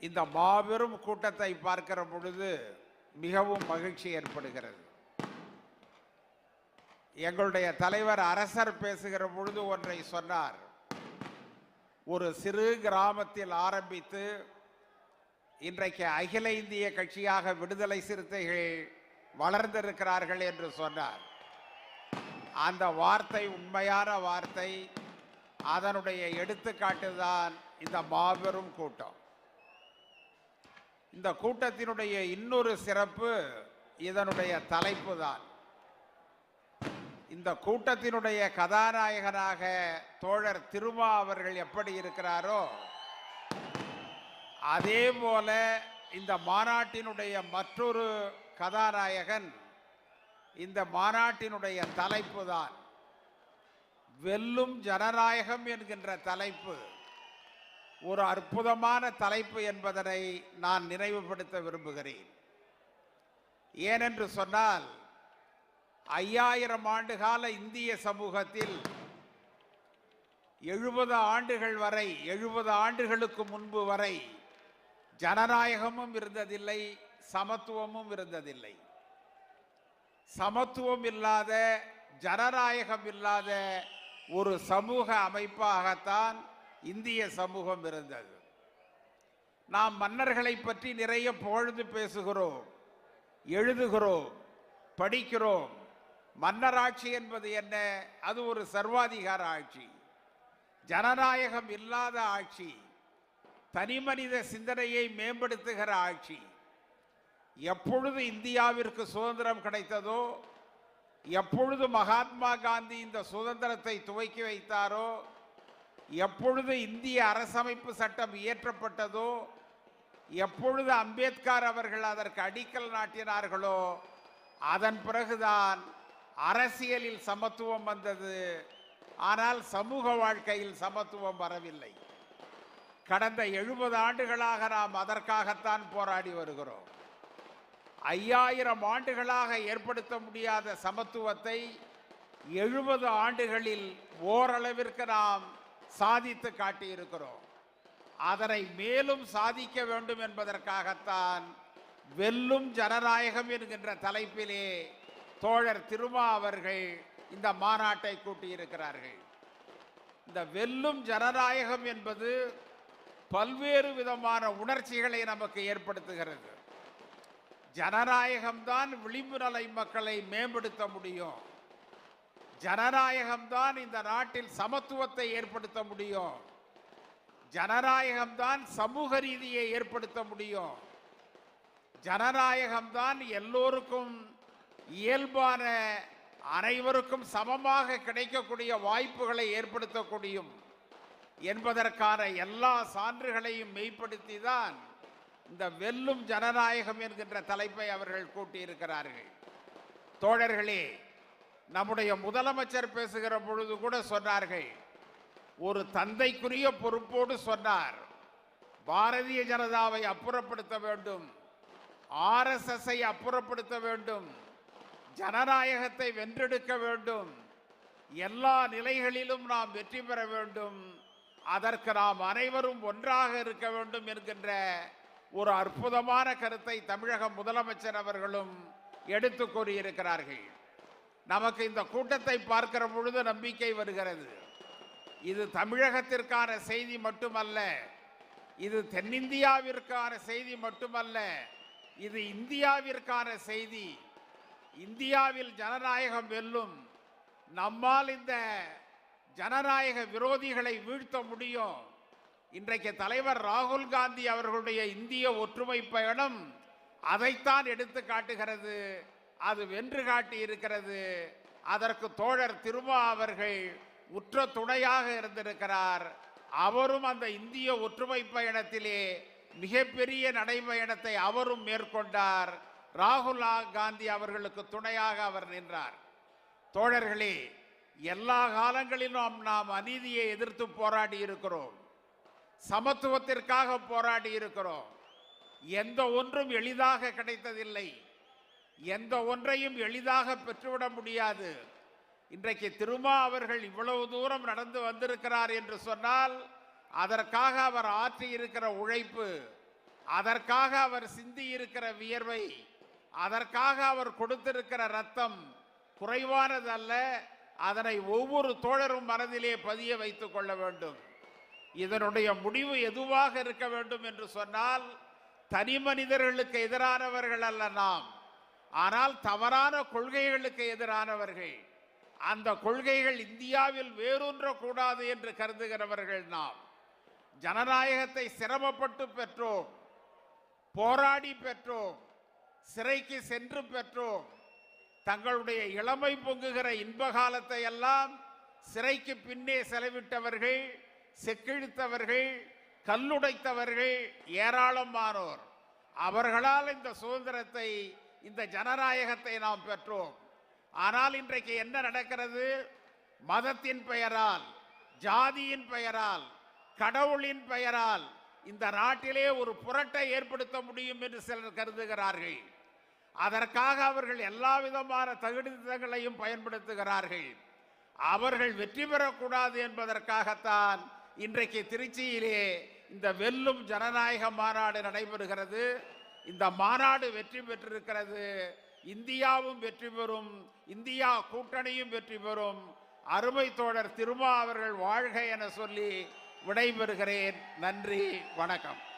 இந்த மாபெரும் கூட்டத்தை பார்க்கிற பொழுது மிகவும் மகிழ்ச்சி ஏற்படுகிறது. எங்களுடைய தலைவர் அரசர் பேசுகிற பொழுது ஒன்றை சொன்னார். ஒரு சிறு கிராமத்தில் ஆரம்பித்து இன்றைக்கு அகில இந்திய கட்சியாக விடுதலை சிறுத்தைகள் வளர்ந்திருக்கிறார்கள் என்று சொன்னார். அந்த வார்த்தை உண்மையான வார்த்தை. அதனுடைய எடுத்துக்காட்டு தான் இந்த மாபெரும் கூட்டம். இந்த கூட்டத்தினுடைய இன்னொரு சிறப்பு இதனுடைய தலைப்பு தான் இந்த கூட்டத்தினுடைய கதாநாயகனாக தோழர் திருமா அவர்கள் எப்படி இருக்கிறாரோ அதே போல இந்த மாநாட்டினுடைய மற்றொரு கதாநாயகன் இந்த மாநாட்டினுடைய தலைப்பு தான் வெல்லும் ஜனநாயகம் என்கின்ற தலைப்பு. ஒரு அற்புதமான தலைப்பு என்பதனை நான் நினைவுபடுத்த விரும்புகிறேன். ஏனென்று சொன்னால் ஐயாயிரம் ஆண்டுகால இந்திய சமூகத்தில் எழுபது ஆண்டுகள் வரை எழுபது ஆண்டுகளுக்கு முன்பு வரை ஜனநாயகமும் இருந்ததில்லை சமத்துவமும் இருந்ததில்லை. சமத்துவம் இல்லாத ஜனநாயகம் இல்லாத ஒரு சமூக அமைப்பாகத்தான் இந்திய சமூகம் இருந்தது. நாம் மன்னர்களை பற்றி நிறைய புகழ்ந்து பேசுகிறோம் எழுதுகிறோம் படிக்கிறோம். மன்னராட்சி என்பது என்ன? அது ஒரு சர்வாதிகார ஆட்சி. ஜனநாயகம் இல்லாத ஆட்சி. தனிமனித சிந்தனையை மேம்படுத்துகிற ஆட்சி. எப்பொழுது இந்தியாவிற்கு சுதந்திரம் கிடைத்ததோ எப்பொழுது மகாத்மா காந்தி இந்த சுதந்திரத்தை துவக்கி வைத்தாரோ எப்பொழுது இந்திய அரசமைப்பு சட்டம் இயற்றப்பட்டதோ எப்பொழுது அம்பேத்கர் அவர்கள் அதற்கு அடிக்கல் நாட்டினார்களோ அதன் பிறகுதான் அரசியலில் சமத்துவம் வந்தது. ஆனால் சமூக வாழ்க்கையில் சமத்துவம் வரவில்லை. கடந்த எழுபது ஆண்டுகளாக நாம் அதற்காகத்தான் போராடி வருகிறோம். ஐயாயிரம் ஆண்டுகளாக ஏற்படுத்த முடியாத சமத்துவத்தை எழுபது ஆண்டுகளில் ஓரளவிற்கு நாம் சாதித்து காட்டியிருக்கிறோம். அதனை மேலும் சாதிக்க வேண்டும் என்பதற்காகத்தான் வெல்லும் ஜனநாயகம் என்கின்ற தலைப்பிலே தோழர் திருமா அவர்கள் இந்த மாநாட்டை கூட்டியிருக்கிறார்கள். இந்த வெல்லும் ஜனநாயகம் என்பது பல்வேறு விதமான உணர்ச்சிகளை நமக்கு ஏற்படுத்துகிறது. ஜனநாயகம்தான் விளிம்பு நலை மக்களை மேம்படுத்த முடியும். ஜனநாயகம்தான் இந்த நாட்டில் சமத்துவத்தை ஏற்படுத்த முடியும். ஜனநாயகம்தான் சமூக ரீதியை ஏற்படுத்த முடியும். ஜனநாயகம்தான் எல்லோருக்கும் இயல்பான அனைவருக்கும் சமமாக கிடைக்கக்கூடிய வாய்ப்புகளை ஏற்படுத்தக்கூடியும் என்பதற்கான எல்லா சான்றுகளையும் மெய்ப்படுத்தி தான் இந்த வெல்லும் ஜனநாயகம் என்கின்ற தலைப்பை அவர்கள் கூட்டியிருக்கிறார்கள். தோழர்களே நம்முடைய முதலமைச்சர் பேசுகிற பொழுது கூட சொன்னார்கள். ஒரு தந்தைக்குரிய பொறுப்போடு சொன்னார். பாரதிய ஜனதாவை அப்புறப்படுத்த வேண்டும். ஆர்எஸ்எஸ்ஐ அப்புறப்படுத்த வேண்டும். ஜனநாயகத்தை வென்றெடுக்க வேண்டும். எல்லா நிலைகளிலும் நாம் வெற்றி பெற வேண்டும். அதற்கு நாம் அனைவரும் ஒன்றாக இருக்க வேண்டும் என்கின்ற ஒரு அற்புதமான கருத்தை தமிழக முதலமைச்சர் அவர்களும் எடுத்து கூறியிருக்கிறார்கள். நமக்கு இந்த கூட்டத்தை பார்க்கிற பொழுது நம்பிக்கை வருகிறது. இது தமிழகத்திற்கான செய்தி மட்டுமல்ல இது தென்னிந்தியாவிற்கான செய்தி மட்டுமல்ல இது இந்தியாவிற்கான செய்தி. இந்தியாவில் ஜனநாயகம் வெல்லும் நம்மால் இந்த ஜனநாயக விரோதிகளை வீழ்த்த முடியும். இன்றைக்கு தலைவர் ராகுல் காந்தி அவர்களுடைய இந்திய ஒற்றுமை பயணம் அதைத்தான் எடுத்து காட்டுகிறது அது வென்று காட்டி இருக்கிறது அதற்கு தோழர் திருமா அவர்கள் உற்ற துணையாக இருந்திருக்கிறார். அவரும் அந்த இந்திய ஒற்றுமை பயணத்திலே மிகப்பெரிய நடைபயணத்தை அவரும் மேற்கொண்டார். ராகுல் காந்தி அவர்களுக்கு துணையாக அவர் நின்றார். தோழர்களே எல்லா காலங்களிலும் நாம் நாம் அநீதியை எதிர்த்து போராடி இருக்கிறோம். சமத்துவத்திற்காக போராடி இருக்கிறோம். எந்த ஒன்றும் எளிதாக கிடைத்ததில்லை. எந்த ஒன்றையும் எளிதாக பெற்றுவிட முடியாது. இன்றைக்கு திருமா அவர்கள் இவ்வளவு தூரம் நடந்து வந்திருக்கிறார் என்று சொன்னால் அதற்காக அவர் ஆற்றி இருக்கிற உழைப்பு அதற்காக அவர் சிந்தி இருக்கிற வியர்வை அதற்காக அவர் கொடுத்திருக்கிற ரத்தம் குறைவானதல்ல அதனை ஒவ்வொரு தோழரும் மனதிலே பதிய வைத்துக் கொள்ள வேண்டும். இதனுடைய முடிவு எதுவாக இருக்க வேண்டும் என்று சொன்னால் தனி மனிதர்களுக்கு எதிரானவர்கள் அல்ல நாம். ஆனால் தவறான கொள்கைகளுக்கு எதிரானவர்கள். அந்த கொள்கைகள் இந்தியாவில் வேரூன்றக்கூடாது என்று கருதுகிறவர்கள் நாம். ஜனநாயகத்தை சிரமப்பட்டு பெற்றோம். போராடி பெற்றோம். சிறைக்கு சென்று பெற்றோம். தங்களுடைய இளமை பொங்குகிற இன்ப காலத்தை எல்லாம் சிறைக்கு பின்னே செலவிட்டவர்கள் செக்கிழித்தவர்கள் கல்லுடைத்தவர்கள் ஏராளமானோர். அவர்களால் இந்த சுதந்திரத்தை இந்த ஜனநாயகத்தை நாம் பெற்றோம். ஆனால் இன்றைக்கு என்ன நடக்கிறது? மதத்தின் பெயரால் ஜாதியின் பெயரால் கடவுளின் பெயரால் இந்த நாட்டிலே ஒரு புரட்டை ஏற்படுத்த முடியும் என்று சிலர் கருதுகிறார்கள். அதற்காக அவர்கள் எல்லா விதமான தகுதிகளையும் பயன்படுத்துகிறார்கள். அவர்கள் வெற்றி பெறக்கூடாது என்பதற்காகத்தான் இன்றைக்கு திருச்சியிலே இந்த வெல்லும் ஜனநாயக மாநாடு நடைபெறுகிறது. இந்த மாநாடு வெற்றி பெற்றிருக்கிறது. இந்தியாவும் வெற்றி பெறும். இந்தியா கூட்டணியும் வெற்றி பெறும். அருமை தோழர் திருமா அவர்கள் வாழ்க என சொல்லி விடைபெறுகிறேன். நன்றி வணக்கம்.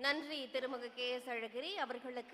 நன்றி திருமுக கே எஸ் அழகிரி அவர்களுக்கு.